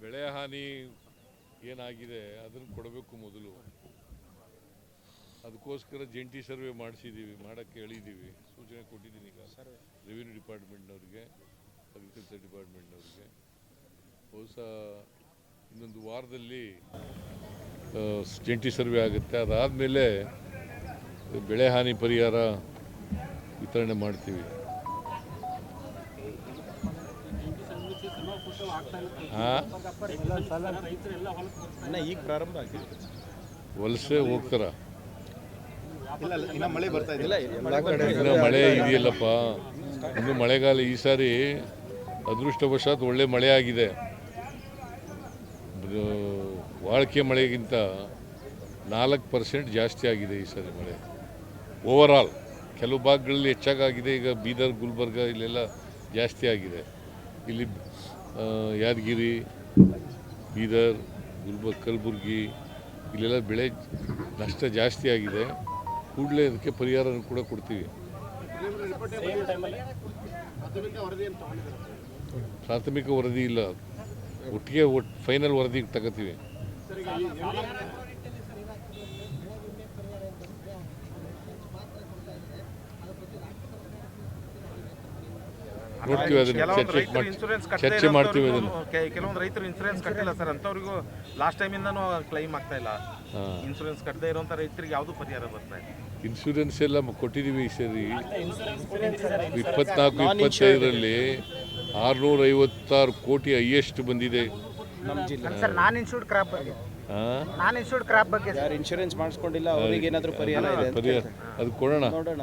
ಬೆಳೆ ಹಾನಿ ಏನಾಗಿದೆ ಅದನ್ನು ಕೊಡಬೇಕು ಮೊದಲು. ಅದಕ್ಕೋಸ್ಕರ ಜಂಟಿ ಸರ್ವೆ ಮಾಡಿಸಿದ್ದೀವಿ ಮಾಡೋಕ್ಕೆ ಹೇಳಿದ್ದೀವಿ ಸೂಚನೆ ಕೊಟ್ಟಿದ್ದೀನಿ ಈಗ. ರೆವಿನ್ಯೂ ಡಿಪಾರ್ಟ್ಮೆಂಟ್ನವ್ರಿಗೆ ಅಗ್ರಿಕಲ್ಚರ್ ಡಿಪಾರ್ಟ್ಮೆಂಟ್ನವ್ರಿಗೆ. ಬಹುಶಃ ಇನ್ನೊಂದು ವಾರದಲ್ಲಿ ಜಂಟಿ ಸರ್ವೆ ಆಗುತ್ತೆ. ಅದಾದಮೇಲೆ ಬೆಳೆ ಹಾನಿ ಪರಿಹಾರ ವಿತರಣೆ ಮಾಡ್ತೀವಿ. ಹಾಂ? ಈಗ ಪ್ರಾರಂಭ ಆಗಿದೆ. ವಲಸೆ ಹೋಗ್ತಾರ. ಇಲ್ಲ ಮಳೆ ಬರ್ತಾ ಇಲ್ಲ ಇನ್ನು ಮಳೆ ಇದೆಯಲ್ಲಪ್ಪ. ಇನ್ನು ಮಳೆಗಾಲ ಈ ಸಾರಿ ಅದೃಷ್ಟವಶಾತ್ ಒಳ್ಳೆ ಮಳೆ ಆಗಿದೆ. ವಾಳ್ಕೆ ಮಳೆಗಿಂತ ನಾಲ್ಕು ಪರ್ಸೆಂಟ್ ಜಾಸ್ತಿ ಆಗಿದೆ ಈ ಸಾರಿ ಮಳೆ. ಓವರಾಲ್ ಕೆಲವು ಭಾಗಗಳಲ್ಲಿ ಹೆಚ್ಚಾಗಿದೆ ಈಗ ಬೀದರ್ ಗುಲ್ಬರ್ಗ ಇಲ್ಲೆಲ್ಲ ಜಾಸ್ತಿ ಆಗಿದೆ. ಇಲ್ಲಿ ಯಾದಗಿರಿ, ಬೀದರ್ ಗುಲ್ಬರ್ಗ ಕಲಬುರ್ಗಿ, ಇಲ್ಲೆಲ್ಲ ಬೆಳೆ ನಷ್ಟ ಜಾಸ್ತಿ ಆಗಿದೆ. ಕೂಡಲೇ ಅದಕ್ಕೆ ಪರಿಹಾರ ಕೂಡ ಕೊಡ್ತೀವಿ. ಪ್ರಾಥಮಿಕ ವರದಿ ಇಲ್ಲ. ಒಟ್ಟಿಗೆ ಒಟ್ಟು ಫೈನಲ್ ವರದಿ ತಗೋತೀವಿ. ನೋಡ್ತೀವಿ ಅದನ್ನ ಕೆಲವೊಂದು ಚರ್ಚೆ ರೈತರು ಇನ್ಸೂರೆನ್ಸ್ ಚರ್ಚೆ ಮಾಡ್ತೀವಿ ಅದನ್ನು. ಕೆಲವೊಂದು ರೈತರು ಇನ್ಸೂರೆನ್ಸ್ ಕಟ್ಟಿಲ್ಲ ಸರ್ ಅಂತವ್ರಿಗೂ ಲಾಸ್ಟ್ ಟೈಮಿಂದನೂ ಕ್ಲೈಮ್ ಆಗ್ತಾ ಇಲ್ಲ. ಹಾಂ. ಇನ್ಸೂರೆನ್ಸ್ ಕಟ್ಟದೇ ಇರುವಂತ ರೈತರಿಗೆ ಯಾವುದು ಪರಿಹಾರ ಬರ್ತಾ ಇಲ್ಲ ಇನ್ಶೂರೆನ್ಸ್ ಎಲ್ಲ ಕೊಟ್ಟಿದೀವಿ ಕೊಟ್ಟಿದ್ದೀವಿ ಈ ಸರಿ. ಇಪ್ಪತ್ನಾಲ್ಕು ಇಪ್ಪತ್ತೈದರಲ್ಲಿ ಆರುನೂರ ಐವತ್ತಾರು ಕೋಟಿ ಹೈಯೆಸ್ಟ್ ಬಂದಿದೆ. ನಮ್ಮ ಜಿಲ್ಲೆ. ಸರ್ ನಾನ್ ಇನ್ಶೂರ್ಡ್ ಕ್ರಾಪ್ ಬಗ್ಗೆ? ನಾನ್ ಇನ್ಶೂರ್ಡ್ ಕ್ರಾಪ್ ಬಗ್ಗೆ ಸರ್. ಯಾರು ಇನ್ಶೂರೆನ್ಸ್ ಮಾಡಿಸ್ಕೊಂಡಿಲ್ಲ ಅವ್ರಿಗೆ ಏನಾದರೂ ಪರಿಹಾರ ಇದೆ ಪರಿಹಾರ. ಅದು ಕೊಡೋಣ. ನೋಡೋಣ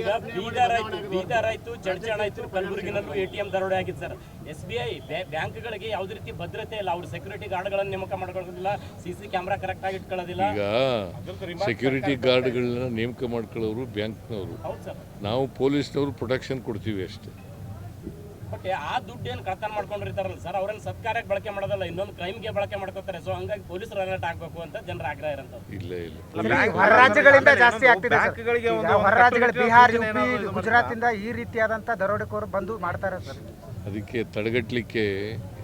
ಈಗ ಬೀದರ್ ಆಯ್ತು ಬೀದರ್ ಆಯ್ತು ಚಡ್ಚಣ ಆಯ್ತು ಕಲಬುರಗಿನಲ್ಲೂ ಎ ಟಿ ಎಂ ದರೋಡೆ ಆಗಿದೆ ಸರ್. ಎಸ್ ಬಿ ಐ ಬ್ಯಾಂಕ್ಗಳಿಗೆ ಯಾವುದೇ ರೀತಿ ಭದ್ರತೆ ಇಲ್ಲ. ಅವ್ರು ಸೆಕ್ಯೂರಿಟಿ ಗಾರ್ಡ್ಗಳನ್ನು ನೇಮಕ ಮಾಡ್ಕೊಳ್ಳೋದಿಲ್ಲ ಸಿ ಸಿ ಕ್ಯಾಮ್ರಾ ಕರೆಕ್ಟ್ ಆಗಿ ಇಟ್ಕೊಳ್ಳೋದಿಲ್ಲ. ಈಗ ಸೆಕ್ಯೂರಿಟಿ ಗಾರ್ಡ್ಗಳನ್ನ ನೇಮಕ ಮಾಡ್ಕೊಳ್ಳೋರು ಬ್ಯಾಂಕ್ನವರು. ಹೌದು ಸರ್. ನಾವು ಪೊಲೀಸ್ನವರು ಪ್ರೊಟೆಕ್ಷನ್ ಕೊಡ್ತೀವಿ ಅಷ್ಟೇ. ಬಟ್ ಆ ದುಡ್ಡು ಏನು ಕಳ್ತನ ಮಾಡ್ಕೊಂಡಿರ್ತಾರಲ್ಲ ಸರ್ ಅವ್ರನ್ನ ಸತ್ಕಾರಕ್ಕೆ ಬಳಕೆ ಮಾಡೋದಲ್ಲ ಇನ್ನೊಂದು ಕ್ರೈಮ್ಗೆ ಬಳಕೆ ಮಾಡ್ಕೋತಾರೆ. ಸೊ ಹಂಗಾಗಿ ಪೊಲೀಸರು ಅಲರ್ಟ್ ಆಗಬೇಕು ಅಂತ ಜನರ ಆಗ್ರಹ ಇರೋಂಥದ್ದು ಇಲ್ಲ ಇಲ್ಲ. ಹೊರ ರಾಜ್ಯಗಳಿಂದ ಜಾಸ್ತಿ ಆಗ್ತಿದೆ ಹೊರ ರಾಜ್ಯಗಳು ಬಿಹಾರ್ ಯುಪಿ ಏನಾದ್ರು ಗುಜರಾತ್ ಇಂದ ಈ ರೀತಿಯಾದಂತ ದರೋಡೆಕೋರು ಬಂದು ಮಾಡ್ತಾರೆ ಸರ್. ಅದಕ್ಕೆ ತಡೆಗಟ್ಟಲಿಕ್ಕೆ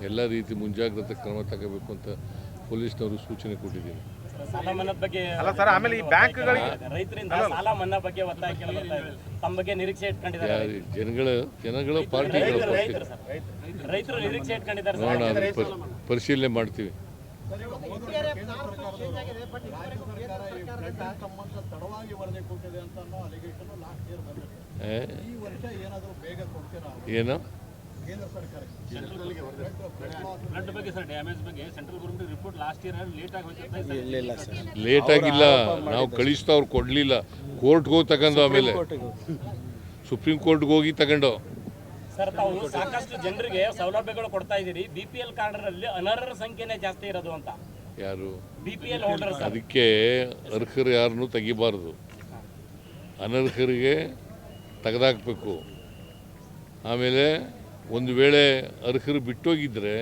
ಎಲ್ಲ ರೀತಿ ಮುಂಜಾಗ್ರತೆ ಕ್ರಮ ತಗೋಬೇಕು ಅಂತ ಪೊಲೀಸ್ನವರು ಸೂಚನೆ ಕೊಟ್ಟಿದ್ದೀನಿ ಸಾಲ ಮನ್ನಾದ ಬಗ್ಗೆ ಅಲ್ಲ ಸರ್ ಆಮೇಲೆ ಈ ಬ್ಯಾಂಕ್ಗಳಿಗೆ ರೈತರಿಂದ ಸಾಲ ಮನ್ನಾ ಬಗ್ಗೆ ಒತ್ತಾಯ ಕೇಳಿ ತಮ್ಮ ಬಗ್ಗೆ ನಿರೀಕ್ಷೆ ಇಟ್ಕೊಂಡಿದ್ದಾರೆ. ಜನಗಳು ಜನಗಳು ಪಾರ್ಟಿಗಳು ರೈತರು ನಿರೀಕ್ಷೆ ಇಟ್ಕೊಂಡಿದ್ದಾರೆ ನೋಡೋಣ ಪರಿಶೀಲನೆ ಮಾಡ್ತೀವಿ. ಏ? ಏನು ಬ್ಲಡ್ ಬಗ್ಗೆ ಸರ್ ಡ್ಯಾಮೇಜ್ ಬಗ್ಗೆ central government report last year late ಆಗಿ ಇಲ್ಲ ಇಲ್ಲ ಸರ್. ಲೇಟ್ ಆಗಿಲ್ಲ. ನಾವು ಕಳಿಸ್ತಾ ಅವ್ರು ಕೊಡಲಿಲ್ಲ. ಕೋರ್ಟ್ಗೆ ಹೋಗಿ ತಗೊಂಡು ಆಮೇಲೆ. ಸುಪ್ರೀಂ ಕೋರ್ಟ್ಗೆ ಹೋಗಿ. ತಗೊಂಡು. ಸರ್ ತಾವು ಸಾಕಷ್ಟು ಜನರಿಗೆ ಸೌಲಭ್ಯಗಳು ಕೊಡ್ತಾ ಇದ್ದೀರಿ. ಬಿ ಪಿ ಎಲ್ ಕಾರ್ಡ್ನಲ್ಲಿ ಅನರ್ಹರ ಸಂಖ್ಯೆನೇ ಜಾಸ್ತಿ ಇರೋದು ಅಂತ. ಯಾರು? ಬಿಪಿಎಲ್ ಪಿ ಎಲ್ ಹೋಲ್ಡರ್ ಅದಕ್ಕೆ ಅರ್ಹರು ಯಾರನ್ನು ತೆಗಿಬಾರದು. ಅನರ್ಹರಿಗೆ ತೆಗೆದಾಕ್ಬೇಕು. ಆಮೇಲೆ ಒಂದು ವೇಳೆ ಅರ್ಹರು ಬಿಟ್ಟೋಗಿದ್ದರೆ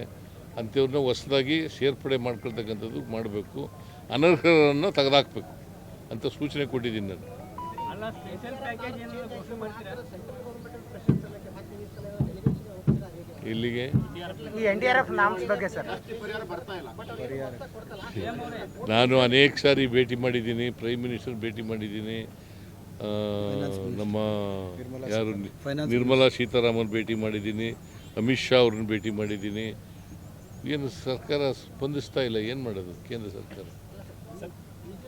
ಅಂಥವ್ರನ್ನ ಹೊಸದಾಗಿ ಸೇರ್ಪಡೆ ಮಾಡ್ಕೊಳ್ತಕ್ಕಂಥದ್ದು ಮಾಡಬೇಕು. ಅನರ್ಹರನ್ನು ತೆಗೆದಾಕ್ಬೇಕು ಅಂತ ಸೂಚನೆ ಕೊಟ್ಟಿದ್ದೀನಿ ನಾನು. ಇಲ್ಲಿಗೆ ನಾನು ಅನೇಕ ಸಾರಿ ಭೇಟಿ ಮಾಡಿದ್ದೀನಿ ಪ್ರೈಮ್ ಮಿನಿಸ್ಟರ್ ಭೇಟಿ ಮಾಡಿದ್ದೀನಿ. ನಮ್ಮ ಯಾರು ನಿರ್ಮಲಾ ಸೀತಾರಾಮನ್ ಭೇಟಿ ಮಾಡಿದ್ದೀನಿ. ಅಮಿತ್ ಶಾ ಅವ್ರನ್ನ ಭೇಟಿ ಮಾಡಿದ್ದೀನಿ. ಏನು ಸರ್ಕಾರ ಸ್ಪಂದಿಸ್ತಾ ಇಲ್ಲ ಏನು ಮಾಡೋದು ಕೇಂದ್ರ ಸರ್ಕಾರ? ಸರ್,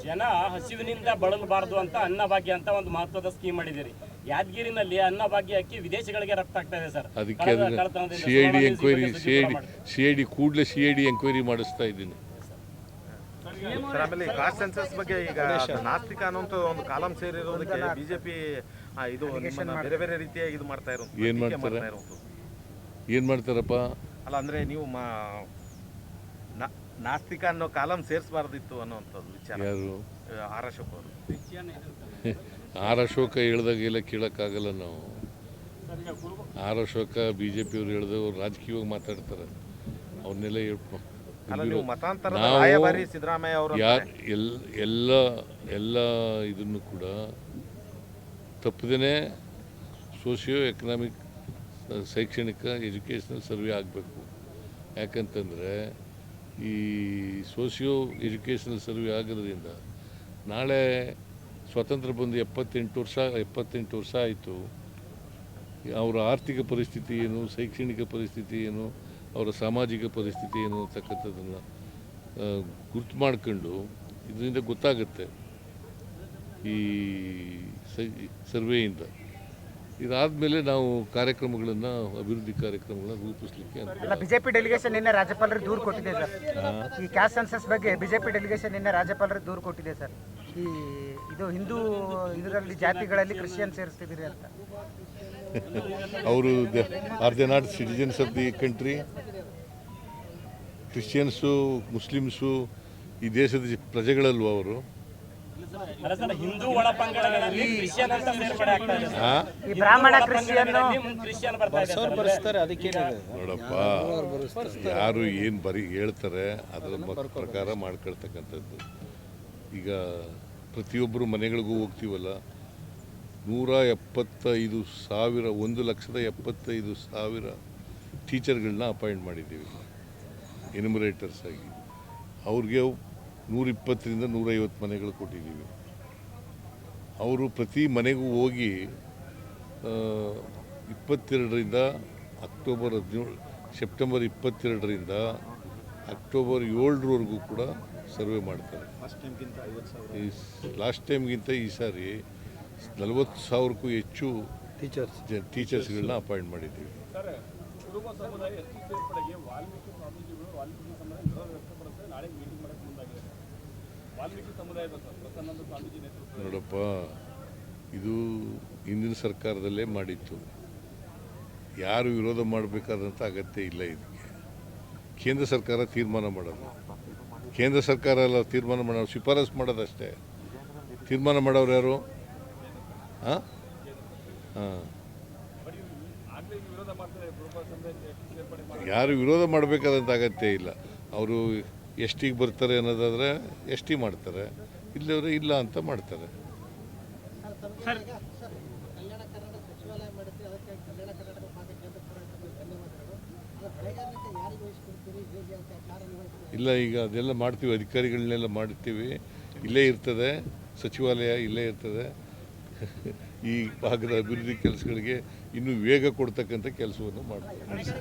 ಜನ ಹಸಿವಿನಿಂದ ಬಳಲಬಾರದು ಅಂತ ಅನ್ನಭಾಗ್ಯ ಅಂತ ಒಂದು ಮಹತ್ವದ ಸ್ಕೀಮ್ ಮಾಡಿದ್ದೀರಿ. ಯಾದಗಿರಿನಲ್ಲಿ ಅನ್ನಭಾಗ್ಯ ಅಕ್ಕಿ ವಿದೇಶಗಳಿಗೆ ರಫ್ತು ಆಗ್ತಾ ಇದೆ ಸರ್. ಅದಕ್ಕೆ C I D enquiry news C I D C I D ಕೂಡಲೇ ಸಿ ಐ ಡಿ ಎಂಕ್ವೈರಿ ಮಾಡಿಸ್ತಾ ಇದ್ದೀನಿ. ಸರ್ ಆಮೇಲೆ ಕಾಸ್ಟ್ ಸೆನ್ಸಸ್ ಬಗ್ಗೆ ಈಗ ನಾಸ್ತಿಕ ಅನ್ನೋಂಥ ಒಂದು ಕಾಲಂ ಸೇರಿರೋದಕ್ಕೆ ಬಿಜೆಪಿ ಇದು ನಿಮ್ಮನ್ನ ಬೇರೆ ಬೇರೆ ರೀತಿಯಾಗಿ ಇದು ಮಾಡ್ತಾ ಇರೋದು. ಏನ್ ಮಾಡ್ತಾರೆ? ಏನು ಮಾಡ್ತಾರಪ್ಪ? ಅಲ್ಲ ಅಂದ್ರೆ ನೀವು ಮಾ ನ- ನಾಸ್ತಿಕ ಅನ್ನೋ ಕಾಲಂ ಸೇರಿಸಬಾರ್ದಿತ್ತು ಅನ್ನೋಂಥದ್ದು ವಿಚಾರ. ಯಾರು? ಆರ್ ಅಶೋಕ್ ಅವರು. ಆರ್ ಅಶೋಕ ಹೇಳ್ದಾಗೆಲ್ಲ ಕೇಳೋಕ್ಕಾಗಲ್ಲ ನಾವು. ಆರ್ ಅಶೋಕ ಬಿ ಜೆ ಪಿಯವ್ರು ಹೇಳಿದವರು ರಾಜಕೀಯವಾಗಿ ಮಾತಾಡ್ತಾರೆ. ಅವನ್ನೆಲ್ಲ ಹೇಳ್ಕೊ ಅಲ್ಲ ನೀವು ಮತಾಂತರದ ನಾವು ರಾಯಭಾರಿ ಸಿದ್ದರಾಮಯ್ಯ ಅವರು ಯಾ ಎಲ್ ಎಲ್ಲ ಎಲ್ಲ ಇದನ್ನು ಕೂಡ ತಪ್ಪದೇ ಸೋಷಿಯೋ ಎಕನಾಮಿಕ್ ಶೈಕ್ಷಣಿಕ ಎಜುಕೇಷನಲ್ ಸರ್ವೆ ಆಗಬೇಕು. ಯಾಕಂತಂದರೆ ಈ ಸೋಷಿಯೋ ಎಜುಕೇಷನಲ್ ಸರ್ವೆ ಆಗೋದ್ರಿಂದ ನಾಳೆ ಸ್ವತಂತ್ರ ಬಂದು ಎಪ್ಪತ್ತೆಂಟು ವರ್ಷ ಎಪ್ಪತ್ತೆಂಟು ವರ್ಷ ಆಯಿತು. ಅವರ ಆರ್ಥಿಕ ಪರಿಸ್ಥಿತಿ ಏನು ಶೈಕ್ಷಣಿಕ ಪರಿಸ್ಥಿತಿ ಏನು ಅವರ ಸಾಮಾಜಿಕ ಪರಿಸ್ಥಿತಿ ಏನು ಅಂತಕ್ಕಂಥದ್ದನ್ನು ಗುರ್ತು ಮಾಡ್ಕೊಂಡು ಇದರಿಂದ ಗೊತ್ತಾಗುತ್ತೆ ಈ ಸರ್ವೆಯಿಂದ ಸರ್ವೆಯಿಂದ. ಇದಾದಮೇಲೆ ನಾವು ಕಾರ್ಯಕ್ರಮಗಳನ್ನು, ಅಭಿವೃದ್ಧಿ ಕಾರ್ಯಕ್ರಮಗಳನ್ನು ರೂಪಿಸಲಿಕ್ಕೆ ಬಿಜೆಪಿ ಡೆಲಿಗೇಷನ್ ನಿನ್ನೆ ರಾಜ್ಯಪಾಲರಿಗೆ ದೂರು ಕೊಟ್ಟಿದೆ ಸರ್. ಈ ಕ್ಯಾಸ್ ಸೆನ್ಸಸ್ ಬಗ್ಗೆ ಬಿಜೆಪಿ ಡೆಲಿಗೇಷನ್ ನಿನ್ನೆ ರಾಜ್ಯಪಾಲರಿಗೆ ದೂರು ಕೊಟ್ಟಿದೆ ಸರ್. ಈ, ಇದು ಹಿಂದೂ, ಇದರಲ್ಲಿ ಜಾತಿಗಳಲ್ಲಿ ಕ್ರಿಶ್ಚಿಯನ್ ಸೇರಿಸ್ತಿದ್ದೀರಿ ಅಂತ. ಅವರು are they not citizens of the country Christians Muslims ಈ ದೇಶದ ಪ್ರಜೆಗಳಲ್ವ ಅವರು? ನೋಡಪ್ಪ ಯಾರು ಏನು ಬರೀ ಹೇಳ್ತಾರೆ ಅದರ ಪ್ರಕಾರ ಮಾಡ್ಕೊಳ್ತಕ್ಕಂಥದ್ದು. ಈಗ ಪ್ರತಿಯೊಬ್ಬರು ಮನೆಗಳಿಗೂ ಹೋಗ್ತೀವಲ್ಲ ನೂರ ಎಪ್ಪತ್ತೈದು ಸಾವಿರ ಒಂದು ಲಕ್ಷದ ಎಪ್ಪತ್ತೈದು ಸಾವಿರ ಟೀಚರ್ಗಳನ್ನ ಅಪಾಯಿಂಟ್ ಮಾಡಿದ್ದೀವಿ ಎನ್ಯುಮರೇಟರ್ಸ್ ಆಗಿ. ಅವ್ರಿಗೆ ನೂರಿಪ್ಪತ್ತರಿಂದ ನೂರೈವತ್ತು ಮನೆಗಳು ಕೊಟ್ಟಿದ್ದೀವಿ. ಅವರು ಪ್ರತಿ ಮನೆಗೂ ಹೋಗಿ ಇಪ್ಪತ್ತೆರಡರಿಂದ ಅಕ್ಟೋಬರ್ ಹದಿನೇಳು ಸೆಪ್ಟೆಂಬರ್ ಇಪ್ಪತ್ತೆರಡರಿಂದ ಅಕ್ಟೋಬರ್ ಏಳರವರೆಗೂ ಕೂಡ ಸರ್ವೆ ಮಾಡ್ತಾರೆ. ಈ ಲಾಸ್ಟ್ ಟೈಮ್ಗಿಂತ ಈ ಸಾರಿ ನಲವತ್ತು ಸಾವಿರಕ್ಕೂ ಹೆಚ್ಚು ಟೀಚರ್ಸ್ ಟೀಚರ್ಸ್ಗಳನ್ನ ಅಪಾಯಿಂಟ್ ಮಾಡಿದ್ದೀವಿ. ನೋಡಪ್ಪ ಇದು ಹಿಂದಿನ ಸರ್ಕಾರದಲ್ಲೇ ಮಾಡಿತ್ತು. ಯಾರು ವಿರೋಧ ಮಾಡಬೇಕಾದಂಥ ಅಗತ್ಯ ಇಲ್ಲ ಇದಕ್ಕೆ. ಕೇಂದ್ರ ಸರ್ಕಾರ ತೀರ್ಮಾನ ಮಾಡೋದು. ಕೇಂದ್ರ ಸರ್ಕಾರ ಎಲ್ಲ ತೀರ್ಮಾನ ಮಾಡೋದು ಶಿಫಾರಸು ಮಾಡೋದಷ್ಟೇ. ತೀರ್ಮಾನ ಮಾಡೋರು ಯಾರು? ಹಾಂ? ಹಾಂ. ಯಾರು ವಿರೋಧ ಮಾಡಬೇಕಾದಂಥ ಅಗತ್ಯ ಇಲ್ಲ. ಅವರು ಎಷ್ಟಿಗೆ ಬರ್ತಾರೆ ಅನ್ನೋದಾದರೆ ಎಸ್ ಟಿ ಮಾಡ್ತಾರೆ ಇಲ್ಲವರು ಇಲ್ಲ ಅಂತ ಮಾಡ್ತಾರೆ. ಇಲ್ಲ ಈಗ ಅದೆಲ್ಲ ಮಾಡ್ತೀವಿ ಅಧಿಕಾರಿಗಳನ್ನೆಲ್ಲ ಮಾಡ್ತೀವಿ. ಇಲ್ಲೇ ಇರ್ತದೆ ಸಚಿವಾಲಯ ಇಲ್ಲೇ ಇರ್ತದೆ. ಈ ಭಾಗದ ಅಭಿವೃದ್ಧಿ ಕೆಲಸಗಳಿಗೆ ಇನ್ನೂ ವೇಗ ಕೊಡ್ತಕ್ಕಂಥ ಕೆಲಸವನ್ನು ಮಾಡ್ತೀವಿ